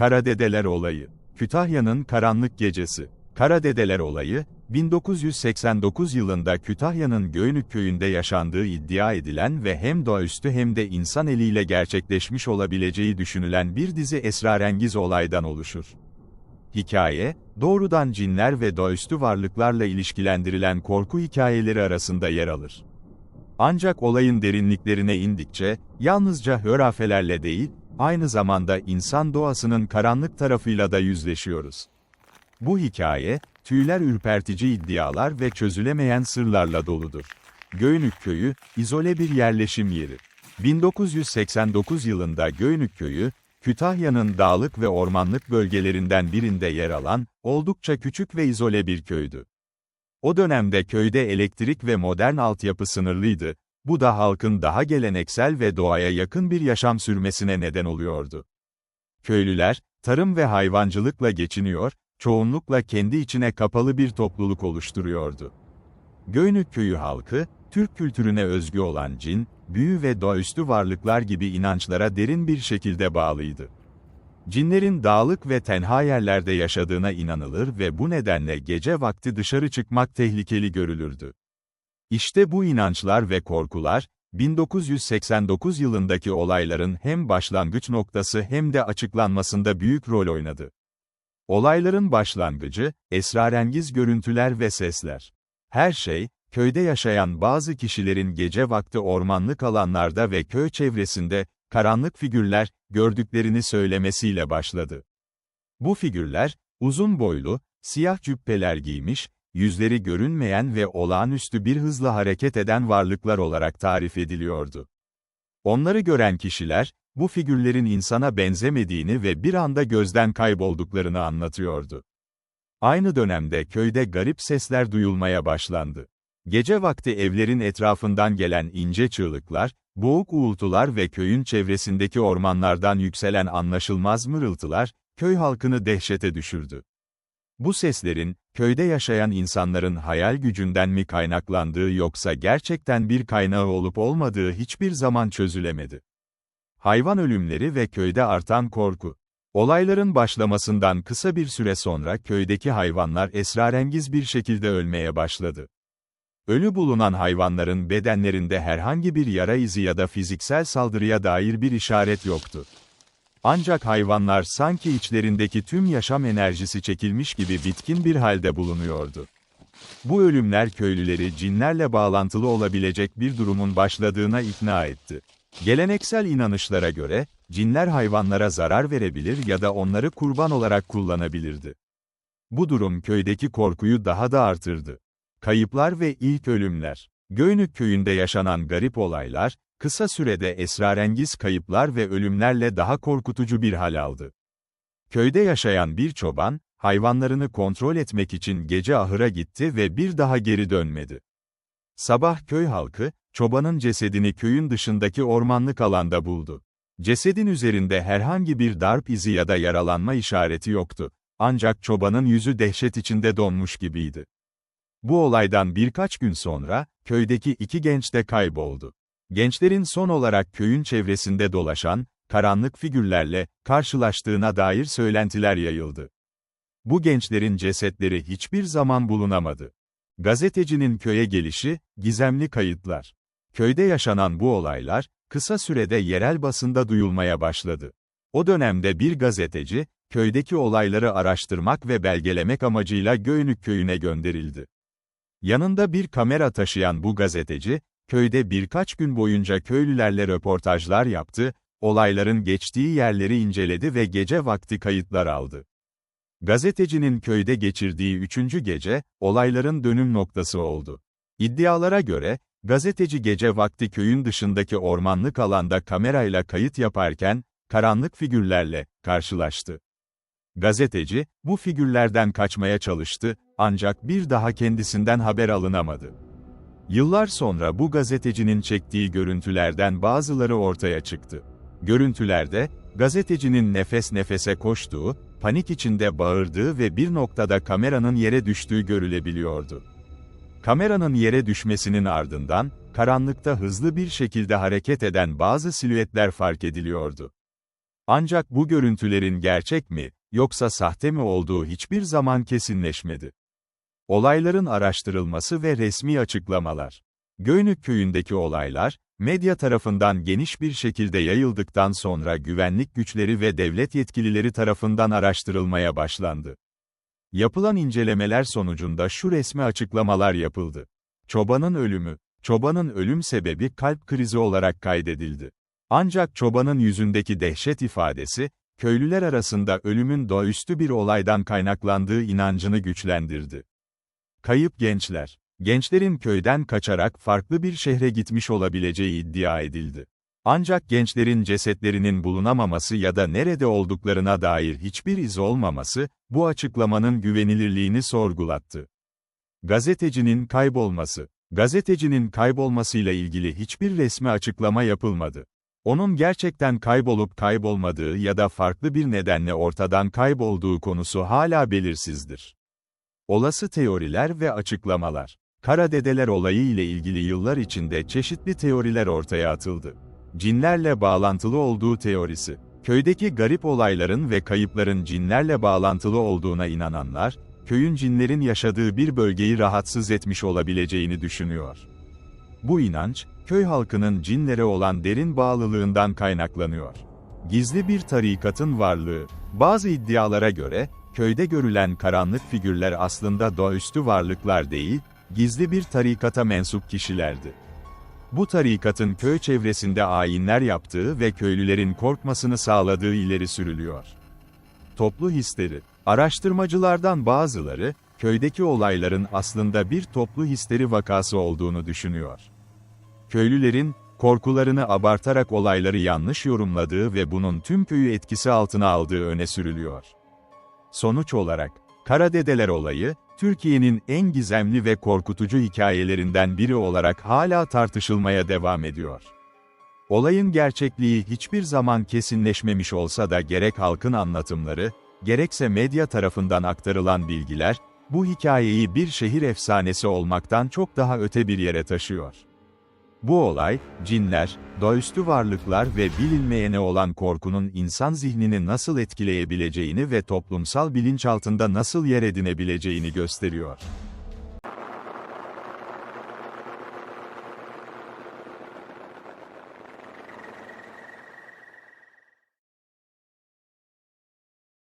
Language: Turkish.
Karadedeler Olayı Kütahya'nın Karanlık Gecesi Karadedeler Olayı, 1989 yılında Kütahya'nın Göynük köyünde yaşandığı iddia edilen ve hem doğaüstü hem de insan eliyle gerçekleşmiş olabileceği düşünülen bir dizi esrarengiz olaydan oluşur. Hikaye, doğrudan cinler ve doğaüstü varlıklarla ilişkilendirilen korku hikayeleri arasında yer alır. Ancak olayın derinliklerine indikçe, yalnızca hörafelerle değil, aynı zamanda insan doğasının karanlık tarafıyla da yüzleşiyoruz. Bu hikaye, tüyler ürpertici iddialar ve çözülemeyen sırlarla doludur. Göynük Köyü, izole bir yerleşim yeri. 1989 yılında Göynük Köyü, Kütahya'nın dağlık ve ormanlık bölgelerinden birinde yer alan, oldukça küçük ve izole bir köydü. O dönemde köyde elektrik ve modern altyapı sınırlıydı, bu da halkın daha geleneksel ve doğaya yakın bir yaşam sürmesine neden oluyordu. Köylüler, tarım ve hayvancılıkla geçiniyor, çoğunlukla kendi içine kapalı bir topluluk oluşturuyordu. Göynük köyü halkı, Türk kültürüne özgü olan cin, büyü ve doğaüstü varlıklar gibi inançlara derin bir şekilde bağlıydı. Cinlerin dağlık ve tenha yerlerde yaşadığına inanılır ve bu nedenle gece vakti dışarı çıkmak tehlikeli görülürdü. İşte bu inançlar ve korkular, 1989 yılındaki olayların hem başlangıç noktası hem de açıklanmasında büyük rol oynadı. Olayların başlangıcı, esrarengiz görüntüler ve sesler. Her şey, köyde yaşayan bazı kişilerin gece vakti ormanlık alanlarda ve köy çevresinde, karanlık figürler, gördüklerini söylemesiyle başladı. Bu figürler, uzun boylu, siyah cübbeler giymiş, yüzleri görünmeyen ve olağanüstü bir hızla hareket eden varlıklar olarak tarif ediliyordu. Onları gören kişiler, bu figürlerin insana benzemediğini ve bir anda gözden kaybolduklarını anlatıyordu. Aynı dönemde köyde garip sesler duyulmaya başlandı. Gece vakti evlerin etrafından gelen ince çığlıklar, boğuk uğultular ve köyün çevresindeki ormanlardan yükselen anlaşılmaz mırıltılar, köy halkını dehşete düşürdü. Bu seslerin, köyde yaşayan insanların hayal gücünden mi kaynaklandığı yoksa gerçekten bir kaynağı olup olmadığı hiçbir zaman çözülemedi. Hayvan ölümleri ve köyde artan korku. Olayların başlamasından kısa bir süre sonra köydeki hayvanlar esrarengiz bir şekilde ölmeye başladı. Ölü bulunan hayvanların bedenlerinde herhangi bir yara izi ya da fiziksel saldırıya dair bir işaret yoktu. Ancak hayvanlar sanki içlerindeki tüm yaşam enerjisi çekilmiş gibi bitkin bir halde bulunuyordu. Bu ölümler köylüleri cinlerle bağlantılı olabilecek bir durumun başladığına ikna etti. Geleneksel inanışlara göre, cinler hayvanlara zarar verebilir ya da onları kurban olarak kullanabilirdi. Bu durum köydeki korkuyu daha da artırdı. Kayıplar ve ilk ölümler. Göynük köyünde yaşanan garip olaylar, kısa sürede esrarengiz kayıplar ve ölümlerle daha korkutucu bir hal aldı. Köyde yaşayan bir çoban, hayvanlarını kontrol etmek için gece ahıra gitti ve bir daha geri dönmedi. Sabah köy halkı, çobanın cesedini köyün dışındaki ormanlık alanda buldu. Cesedin üzerinde herhangi bir darp izi ya da yaralanma işareti yoktu. Ancak çobanın yüzü dehşet içinde donmuş gibiydi. Bu olaydan birkaç gün sonra, köydeki iki genç de kayboldu. Gençlerin son olarak köyün çevresinde dolaşan, karanlık figürlerle, karşılaştığına dair söylentiler yayıldı. Bu gençlerin cesetleri hiçbir zaman bulunamadı. Gazetecinin köye gelişi, gizemli kayıtlar. Köyde yaşanan bu olaylar, kısa sürede yerel basında duyulmaya başladı. O dönemde bir gazeteci, köydeki olayları araştırmak ve belgelemek amacıyla Göynük köyüne gönderildi. Yanında bir kamera taşıyan bu gazeteci, köyde birkaç gün boyunca köylülerle röportajlar yaptı, olayların geçtiği yerleri inceledi ve gece vakti kayıtlar aldı. Gazetecinin köyde geçirdiği üçüncü gece, olayların dönüm noktası oldu. İddialara göre, gazeteci gece vakti köyün dışındaki ormanlık alanda kamerayla kayıt yaparken, karanlık figürlerle karşılaştı. Gazeteci, bu figürlerden kaçmaya çalıştı, ancak bir daha kendisinden haber alınamadı. Yıllar sonra bu gazetecinin çektiği görüntülerden bazıları ortaya çıktı. Görüntülerde, gazetecinin nefes nefese koştuğu, panik içinde bağırdığı ve bir noktada kameranın yere düştüğü görülebiliyordu. Kameranın yere düşmesinin ardından, karanlıkta hızlı bir şekilde hareket eden bazı silüetler fark ediliyordu. Ancak bu görüntülerin gerçek mi, yoksa sahte mi olduğu hiçbir zaman kesinleşmedi. Olayların araştırılması ve resmi açıklamalar. Göynük köyündeki olaylar, medya tarafından geniş bir şekilde yayıldıktan sonra güvenlik güçleri ve devlet yetkilileri tarafından araştırılmaya başlandı. Yapılan incelemeler sonucunda şu resmi açıklamalar yapıldı. Çobanın ölümü, çobanın ölüm sebebi kalp krizi olarak kaydedildi. Ancak çobanın yüzündeki dehşet ifadesi, köylüler arasında ölümün doğaüstü bir olaydan kaynaklandığı inancını güçlendirdi. Kayıp gençler. Gençlerin köyden kaçarak farklı bir şehre gitmiş olabileceği iddia edildi. Ancak gençlerin cesetlerinin bulunamaması ya da nerede olduklarına dair hiçbir iz olmaması, bu açıklamanın güvenilirliğini sorgulattı. Gazetecinin kaybolması. Gazetecinin kaybolmasıyla ilgili hiçbir resmi açıklama yapılmadı. Onun gerçekten kaybolup kaybolmadığı ya da farklı bir nedenle ortadan kaybolduğu konusu hala belirsizdir. Olası teoriler ve açıklamalar. Kara dedeler olayı ile ilgili yıllar içinde çeşitli teoriler ortaya atıldı. Cinlerle bağlantılı olduğu teorisi. Köydeki garip olayların ve kayıpların cinlerle bağlantılı olduğuna inananlar, köyün cinlerin yaşadığı bir bölgeyi rahatsız etmiş olabileceğini düşünüyor. Bu inanç, köy halkının cinlere olan derin bağlılığından kaynaklanıyor. Gizli bir tarikatın varlığı. Bazı iddialara göre, köyde görülen karanlık figürler aslında doğaüstü varlıklar değil, gizli bir tarikata mensup kişilerdi. Bu tarikatın köy çevresinde ayinler yaptığı ve köylülerin korkmasını sağladığı ileri sürülüyor. Toplu histeri. Araştırmacılardan bazıları, köydeki olayların aslında bir toplu histeri vakası olduğunu düşünüyor. Köylülerin, korkularını abartarak olayları yanlış yorumladığı ve bunun tüm köyü etkisi altına aldığı öne sürülüyor. Sonuç olarak, Karadedeler olayı, Türkiye'nin en gizemli ve korkutucu hikayelerinden biri olarak hala tartışılmaya devam ediyor. Olayın gerçekliği hiçbir zaman kesinleşmemiş olsa da gerek halkın anlatımları, gerekse medya tarafından aktarılan bilgiler, bu hikayeyi bir şehir efsanesi olmaktan çok daha öte bir yere taşıyor. Bu olay, cinler, doğaüstü varlıklar ve bilinmeyene olan korkunun insan zihnini nasıl etkileyebileceğini ve toplumsal bilinçaltında nasıl yer edinebileceğini gösteriyor.